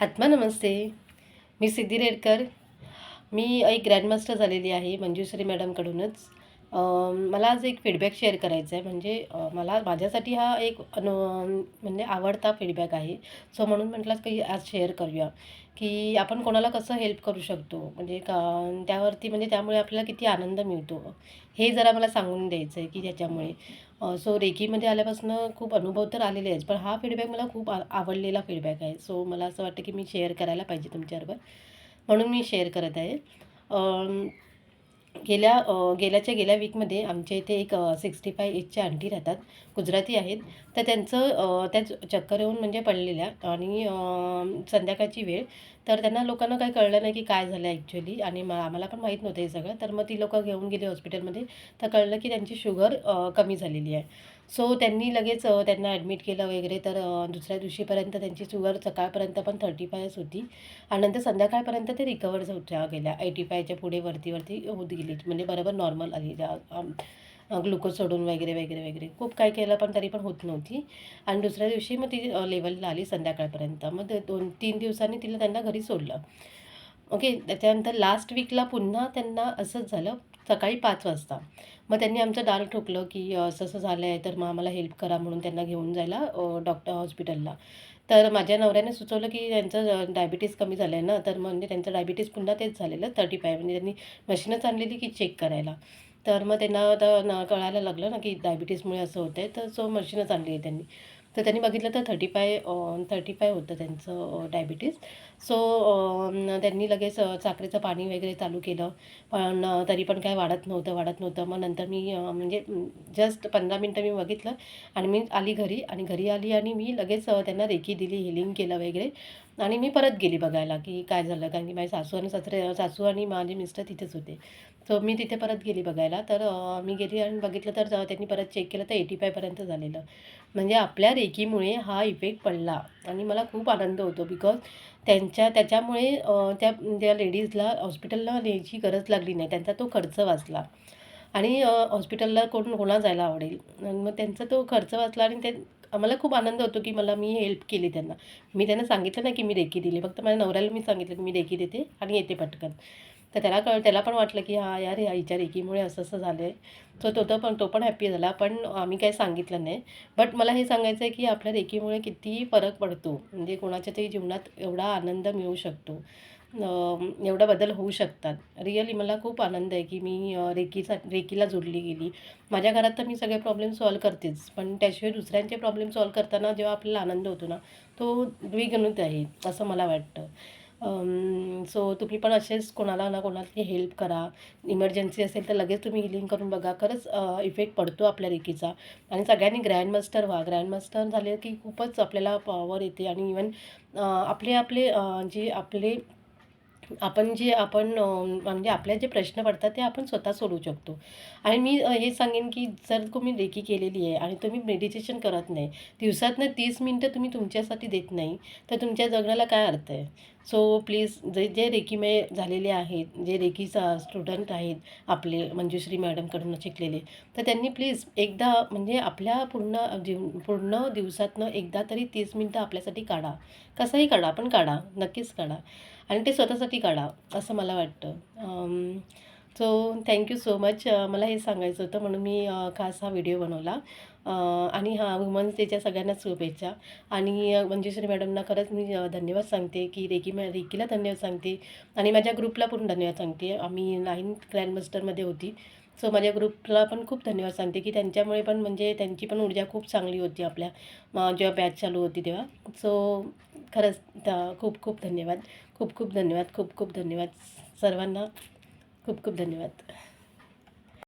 आत्मा नमस्ते. मी सिद्धी रेडकर मी एक ग्रँडमास्टर झालेली आहे मंजुश्री मॅडमकडूनच. मला आज एक फीडबॅक शेअर करायचा आहे म्हणजे मला माझ्यासाठी हा एक अनु म्हणजे आवडता फीडबॅक आहे. सो म्हणून म्हटलं की आज शेअर करूया. की आपण कोणाला कसं हेल्प करू शकतो? म्हणजे का त्यावरती म्हणजे त्यामुळे आपल्याला किती आनंद मिळतो? हे जरा मला सांगून द्यायचं आहे की त्याच्यामुळे. सो रेकीमध्ये आल्यापासून खूप अनुभव तर आलेले आहेत. पण हा फीडबॅक मला खूप आ आवडलेला फीडबॅक आहे. सो मला असं वाटतं की मी शेअर करायला पाहिजे तुमच्याबरोबर. म्हणून मी शेअर करत आहे. गेल्या गेल्याच्या गेल्या वीकमध्ये आमच्या इथे एक सिक्स्टी फाय एजच्या आंटी राहतात. गुजराती आहेत. तर त्यांचं त्याच त्या चक्कर येऊन म्हणजे पडलेल्या. आणि संध्याकाळची वेळ तर त्यांना लोकांना काही कळलं नाही की काय झालं ॲक्च्युली आणि म आम्हाला पण माहीत नव्हतं हे सगळं. तर मग ती लोकं घेऊन गेली हॉस्पिटलमध्ये तर कळलं की त्यांची शुगर कमी झालेली आहे. सो त्यांनी लगेच त्यांना ॲडमिट केलं वगैरे. तर दुसऱ्या दिवशीपर्यंत त्यांची शुगर सकाळपर्यंत पण थर्टी फायच होती. आणि नंतर संध्याकाळपर्यंत ते रिकवर होत्या गेल्या. एटी फायच्या पुढे वरती वरती होत गेली. म्हणजे बरोबर नॉर्मल आली ग्लुकोज सोडून वगैरे वगैरे वगैरे. खूप काय केलं पण तरी पण होत नव्हती. आणि दुसऱ्या दिवशी मग ती लेवलला आली संध्याकाळपर्यंत. मग ते दोन तीन दिवसांनी तिला त्यांना घरी सोडलं. ओके त्याच्यानंतर लास्ट वीकला पुन्हा त्यांना असंच झालं सकाळी पाच वाजता. मग त्यांनी आमचं दार ठोकलं की असं असं झालं आहे तर मग आम्हाला हेल्प करा म्हणून त्यांना घेऊन जायला डॉक्टर हॉस्पिटलला तर माझ्या नवऱ्याने सुचवलं की त्यांचं डायबिटीस कमी झालं आहे ना तर म्हणजे त्यांचं डायबिटीस पुन्हा तेच झालेलं थर्टी फाय म्हणजे त्यांनी मशीनच आणलेली की चेक करायला. तर मग त्यांना आता न कळायला लागलं ना की डायबिटीसमुळे असं होतं आहे तर सो मशीनच आणली आहे त्यांनी. तर त्यांनी बघितलं तर थर्टी फाय थर्टी फाय होतं त्यांचं डायबिटीस सो त्यांनी लगेच साखरेचं पाणी वगैरे चालू केलं. पण तरी पण काय वाढत नव्हतं वाढत नव्हतं. मग नंतर मी म्हणजे जस्ट पंधरा मिनटं मी बघितलं आणि मी आली घरी आणि घरी आली आणि मी लगेच त्यांना रेकी दिली हिलिंग केलं वगैरे. आणि मी परत गेली बघायला की काय झालं कारण की माझे सासू आणि सासरे सासू आणि माझे मिस्टर तिथेच होते. सो मी तिथे परत गेली बघायला. तर मी गेली आणि बघितलं तर त्यांनी परत चेक केलं तर एटी फायपर्यंत झालेलं. म्हणजे आपल्या रेकीमुळे हा इफेक्ट पडला आणि मला खूप आनंद होतो बिकॉज त्यांच्या त्याच्यामुळे त्या त्या लेडीजला हॉस्पिटलला न्यायची गरज लागली नाही. त्यांचा तो खर्च वाचला. आणि हॉस्पिटलला कोण कोणा जायला आवडेल. आणि मग त्यांचा तो खर्च वाचला आणि ते मला खूप आनंद होतो की मला मी हेल्प केली त्यांना. मी त्यांना सांगितलं नाही की मी रेकी दिली. फक्त माझ्या नवऱ्याला मी सांगितलं की मी रेकी देते आणि येते पटकन. तर त्याला कळ त्याला पण वाटलं की हा यार या हिच्या रेकीमुळे असं असं झालं आहे सो तो तर पण तो पण हॅप्पी झाला. पण आम्ही काही सांगितलं नाही. बट मला हे सांगायचं आहे की आपल्या रेकीमुळे किती फरक पडतो. म्हणजे कोणाच्या तरी जीवनात एवढा आनंद मिळू शकतो. एवढा बदल होऊ शकतात. रिअली मला खूप आनंद आहे की मी रेकीचा रेकीला जोडली गेली. माझ्या घरात तर मी सगळे प्रॉब्लेम सॉल्व करतेच. पण त्याशिवाय दुसऱ्यांचे प्रॉब्लेम सॉल्व करताना जेव्हा आपल्याला आनंद होतो ना तो द्विगणित आहे असं मला वाटतं. सो तुम्ही पण असेच कोणाला ना कोणाला हेल्प करा. इमर्जन्सी असेल तर लगेच तुम्ही हिलिंग करून बघा. खरंच इफेक्ट पडतो आपल्या रेकीचा आणि सगळ्यांनी ग्रँडमास्टर व्हा. ग्रँडमास्टर झाले की खूपच आपल्याला पॉवर येते. आणि इवन आपले आपले जे आपले आपण जे आपण म्हणजे आपल्या जे प्रश्न पडतात ते आपण स्वतः सोडवू शकतो. आणि मी हे सांगेन की जर तुम्ही रेकी केलेली आहे आणि तुम्ही मेडिटेशन करत नाही दिवसातनं तीस मिनटं तुम्ही तुमच्यासाठी देत नाही तर तुमच्या जगण्याला काय अर्थ आहे? सो प्लीज जे जे रेकीमय झालेले आहेत जे रेकीचा स्टुडंट आहेत आपले मंजुश्री मॅडमकडून शिकलेले तर त्यांनी प्लीज एकदा म्हणजे आपल्या पूर्ण जीव पूर्ण दिवसातनं एकदा तरी तीस मिनटं आपल्यासाठी काढा. कसंही काढा पण काढा. नक्कीच काढा. आणि ते स्वतःसाठी काढा असं मला वाटतं. सो थँक्यू सो मच मला हे सांगायचं होतं म्हणून मी खास हा व्हिडिओ बनवला. आणि हा वुमन्स डेच्या सगळ्यांनाच शुभेच्छा. आणि मंजुश्री मॅडमना खरंच मी धन्यवाद सांगते की रेकी मॅ रेकीला धन्यवाद सांगते. आणि माझ्या ग्रुपला पण धन्यवाद सांगते. आम्ही नाईन ग्रँडमास्टरमध्ये होती. सो माझ्या ग्रुपला पण खूप धन्यवाद सांगते की त्यांच्यामुळे पण म्हणजे त्यांची पण ऊर्जा खूप चांगली होती आपल्या जेव्हा बॅच चालू होती तेव्हा. सो खरंच खूप खूप धन्यवाद. खूप खूप धन्यवाद. खूप खूप धन्यवाद. सर्वांना खूप खूप धन्यवाद.